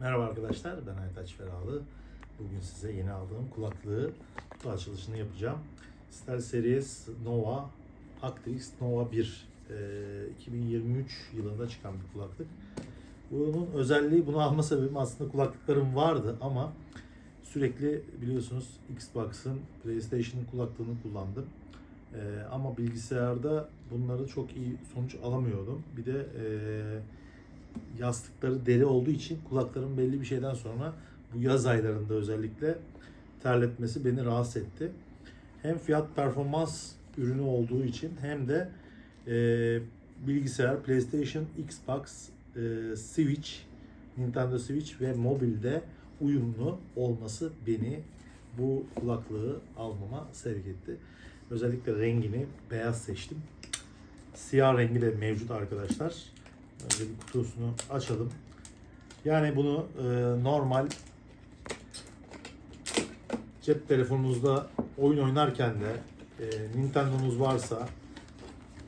Merhaba arkadaşlar, ben Aytaç Feralı. Bugün size yeni aldığım kulaklığı kutu açılışını yapacağım. Star Series Nova Actrix Nova 1 Ee, 2023 yılında çıkan bir kulaklık. Bunun özelliği, bunu alma sebebim aslında kulaklıklarım vardı ama sürekli biliyorsunuz Xbox'ın, PlayStation'ın kulaklığını kullandım. Ee, ama bilgisayarda bunları çok iyi sonuç alamıyordum. Bir de ee, yastıkları deri olduğu için kulaklarım belli bir şeyden sonra bu yaz aylarında özellikle terletmesi beni rahatsız etti. Hem fiyat performans ürünü olduğu için hem de e, bilgisayar, PlayStation, Xbox, e, Switch, Nintendo Switch ve mobilde uyumlu olması beni bu kulaklığı almama sevk etti. Özellikle rengini beyaz seçtim. Siyah rengi de mevcut arkadaşlar. Önce bir kutusunu açalım. Yani bunu e, normal cep telefonunuzda oyun oynarken de e, Nintendo'nuz varsa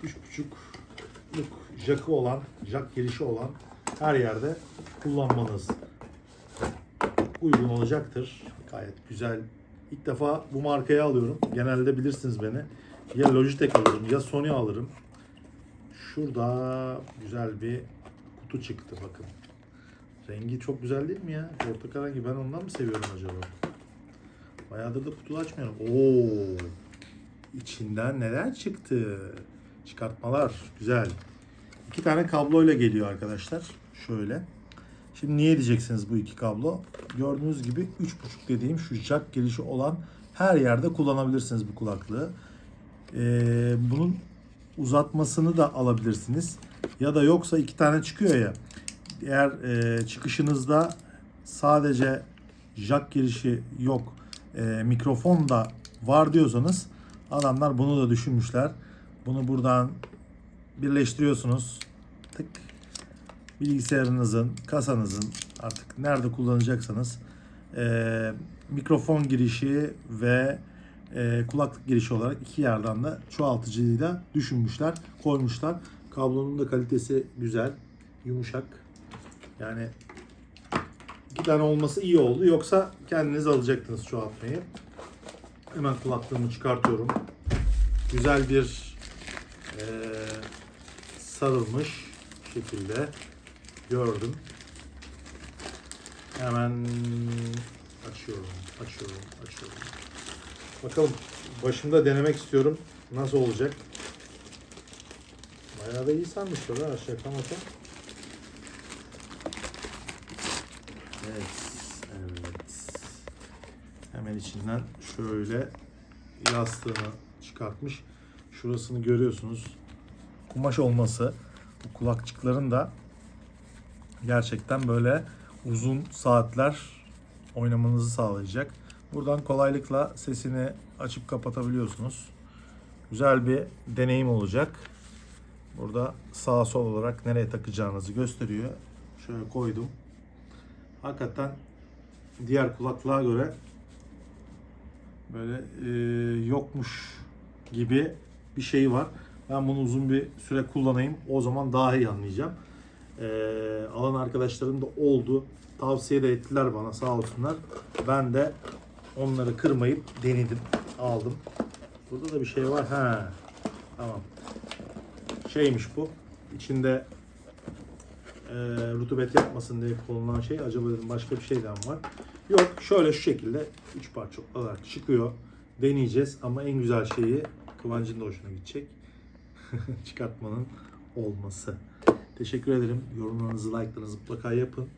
3.5'luk jackı olan, jack girişi olan her yerde kullanmanız uygun olacaktır. Gayet güzel. İlk defa bu markayı alıyorum. Genelde bilirsiniz beni. Ya Logitech alırım ya Sony alırım. Şurada güzel bir kutu çıktı bakın. Rengi çok güzel değil mi ya? Portakal rengi. Ben ondan mı seviyorum acaba? Bayağıdır da kutu açmıyorum. Oo. İçinden neler çıktı? Çıkartmalar. Güzel. İki tane kabloyla geliyor arkadaşlar. Şöyle. Şimdi niye diyeceksiniz bu iki kablo? Gördüğünüz gibi 3.5 dediğim şu jack girişi olan her yerde kullanabilirsiniz bu kulaklığı. Ee, bunun uzatmasını da alabilirsiniz. Ya da yoksa iki tane çıkıyor ya. Eğer e, çıkışınızda sadece jack girişi yok, e, mikrofon da var diyorsanız adamlar bunu da düşünmüşler. Bunu buradan birleştiriyorsunuz. Tık. Bilgisayarınızın, kasanızın artık nerede kullanacaksanız e, mikrofon girişi ve e, kulaklık girişi olarak iki yerden de çoğaltıcıyla düşünmüşler, koymuşlar. Kablonun da kalitesi güzel, yumuşak. Yani iki tane olması iyi oldu. Yoksa kendiniz alacaktınız çoğaltmayı. Hemen kulaklığımı çıkartıyorum. Güzel bir e, sarılmış şekilde gördüm. Hemen açıyorum, açıyorum, açıyorum. Bakalım başımda denemek istiyorum. Nasıl olacak? Bayağı da iyi sarmışlar ha şaka maka. Evet, evet. Hemen içinden şöyle yastığını çıkartmış. Şurasını görüyorsunuz. Kumaş olması bu kulakçıkların da gerçekten böyle uzun saatler oynamanızı sağlayacak. Buradan kolaylıkla sesini açıp kapatabiliyorsunuz. Güzel bir deneyim olacak. Burada sağ sol olarak nereye takacağınızı gösteriyor. Şöyle koydum. Hakikaten diğer kulaklığa göre böyle e, yokmuş gibi bir şey var. Ben bunu uzun bir süre kullanayım. O zaman daha iyi anlayacağım. E, alan arkadaşlarım da oldu. Tavsiye de ettiler bana sağ olsunlar. Ben de onları kırmayıp denedim. Aldım. Burada da bir şey var. Ha. Tamam. Şeymiş bu. İçinde e, rutubet yapmasın diye konulan şey. Acaba dedim başka bir şeyden var. Yok şöyle şu şekilde 3 parça olarak çıkıyor. Deneyeceğiz ama en güzel şeyi Kıvancın da hoşuna gidecek. Çıkartmanın olması. Teşekkür ederim. Yorumlarınızı, like'larınızı mutlaka yapın.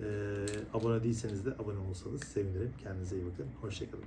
Ee, abone değilseniz de abone olsanız sevinirim. Kendinize iyi bakın. Hoşçakalın.